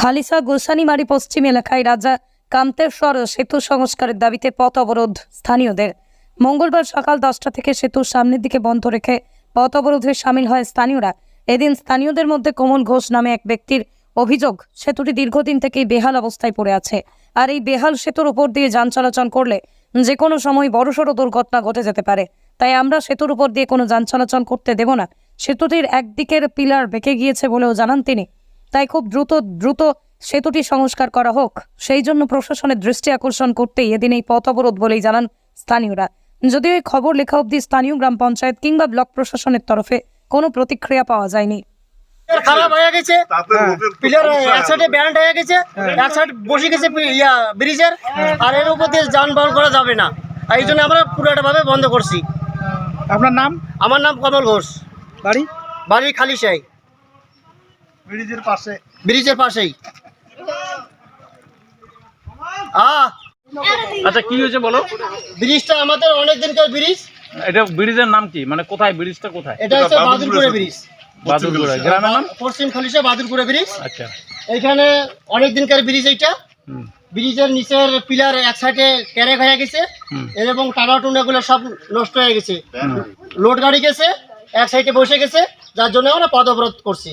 খালিসা গোসানিমারি পশ্চিম এলাকায় রাজা কান্তেশ্বর সেতু সংস্কারের দাবিতে পথ অবরোধ স্থানীয়দের। মঙ্গলবার সকাল দশটা থেকে সেতুর সামনের দিকে বন্ধ রেখে পথ অবরোধে সামিল হয় স্থানীয়রা। এদিন স্থানীয়দের মধ্যে কোমল ঘোষ নামে এক ব্যক্তির অভিযোগ, সেতুটি দীর্ঘদিন থেকেই বেহাল অবস্থায় পড়ে আছে। আর এই বেহাল সেতুর উপর দিয়ে যান চলাচল করলে যে কোনো সময় বড়সড় দুর্ঘটনা ঘটে যেতে পারে। তাই আমরা সেতুর উপর দিয়ে কোনো যান চলাচল করতে দেব না। সেতুটির একদিকের পিলার বেঁকে গিয়েছে বলেও জানান তিনি। তাই খুব দ্রুত দ্রুত সেতুটি সংস্কার করা হোক। সেই জন্য প্রশাসনের দৃষ্টি আকর্ষণ করতেই এদিন এই পথ অবরোধ বলেই জানান স্থানীয়রা। যদিও এই খবর লেখা অবধি স্থানীয় গ্রাম পঞ্চায়েত কিংবা ব্লক প্রশাসনের তরফে কোনো প্রতিক্রিয়া পাওয়া যায়নি। খারাপ হয়ে গেছে। পিলার এক সাইডে ব্যান্ড হয়ে গেছে এক সাইড বসে গেছে ইয়া ব্রিজের আর এর উপর দিয়ে যানবাহন করা যাবে না। আর এই জন্য আমরা পুরোটা ভাবে বন্ধ করছি। আপনার নাম? আমার নাম কমল ঘোষ। বাড়ি? বাড়ি খালিশাই ব্রিজের পাশে। ব্রিজের পাশেই। আচ্ছা কি হয়েছে বলো? ব্রিজটা আমাদের অনেক দিনকার ব্রিজ। এটা ব্রিজের নাম কি? মানে কোথায়? ব্রিজটা কোথায়? এটা হচ্ছে বাদুরপুরে ব্রিজ। বাদুরপুরা গ্রামের নাম? পশ্চিম খালিশা বাদুরপুরে ব্রিজ। আচ্ছা। এইখানে অনেক দিনকার ব্রিজ এইটা। ব্রিজের নিচের পিলার এক সাইডে ক্যারেক হয়ে গেছে। এবং টানা টুনাগুলো সব নষ্ট হয়ে গেছে। লোড গাড়ি গেছে এক সাইডে বসে গেছে যার জন্য আমরা পদ অবরোধ করছি।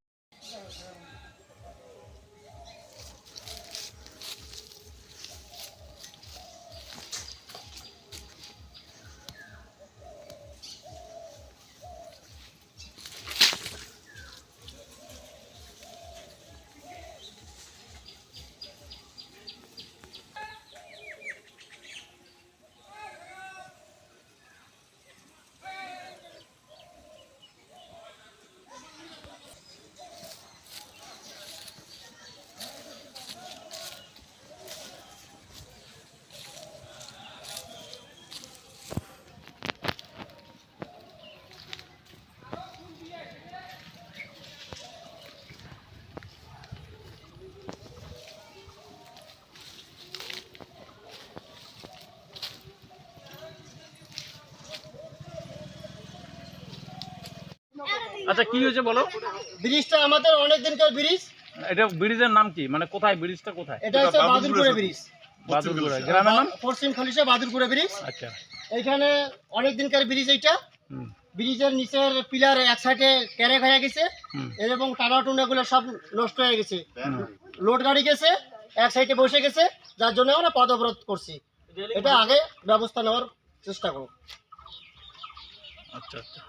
আচ্ছা কি হয়েছে বলো? ব্রিজটা আমাদের অনেক দিনকার ব্রিজ। এটা ব্রিজের নাম কি? মানে কোথায়? ব্রিজটা কোথায়? এটা হচ্ছে বাদুরপুরে ব্রিজ। বাদুরপুরা গ্রামের নাম? পশ্চিম খালিশা বাদুরপুরে ব্রিজ। আচ্ছা। এইখানে অনেক দিনকার ব্রিজ এইটা। হুম। ব্রিজের নিচের পিলার এক সাইডে ক্যারেক হয়ে গেছে এবং টানা টুনাগুলো সব নষ্ট হয়ে গেছে। লোড গাড়ি গেছে এক সাইডে বসে গেছে যার জন্য আমরা পদ অবরোধ করছি। এটা আগে ব্যবস্থা নেওয়ার চেষ্টা করো আচ্ছা আচ্ছা।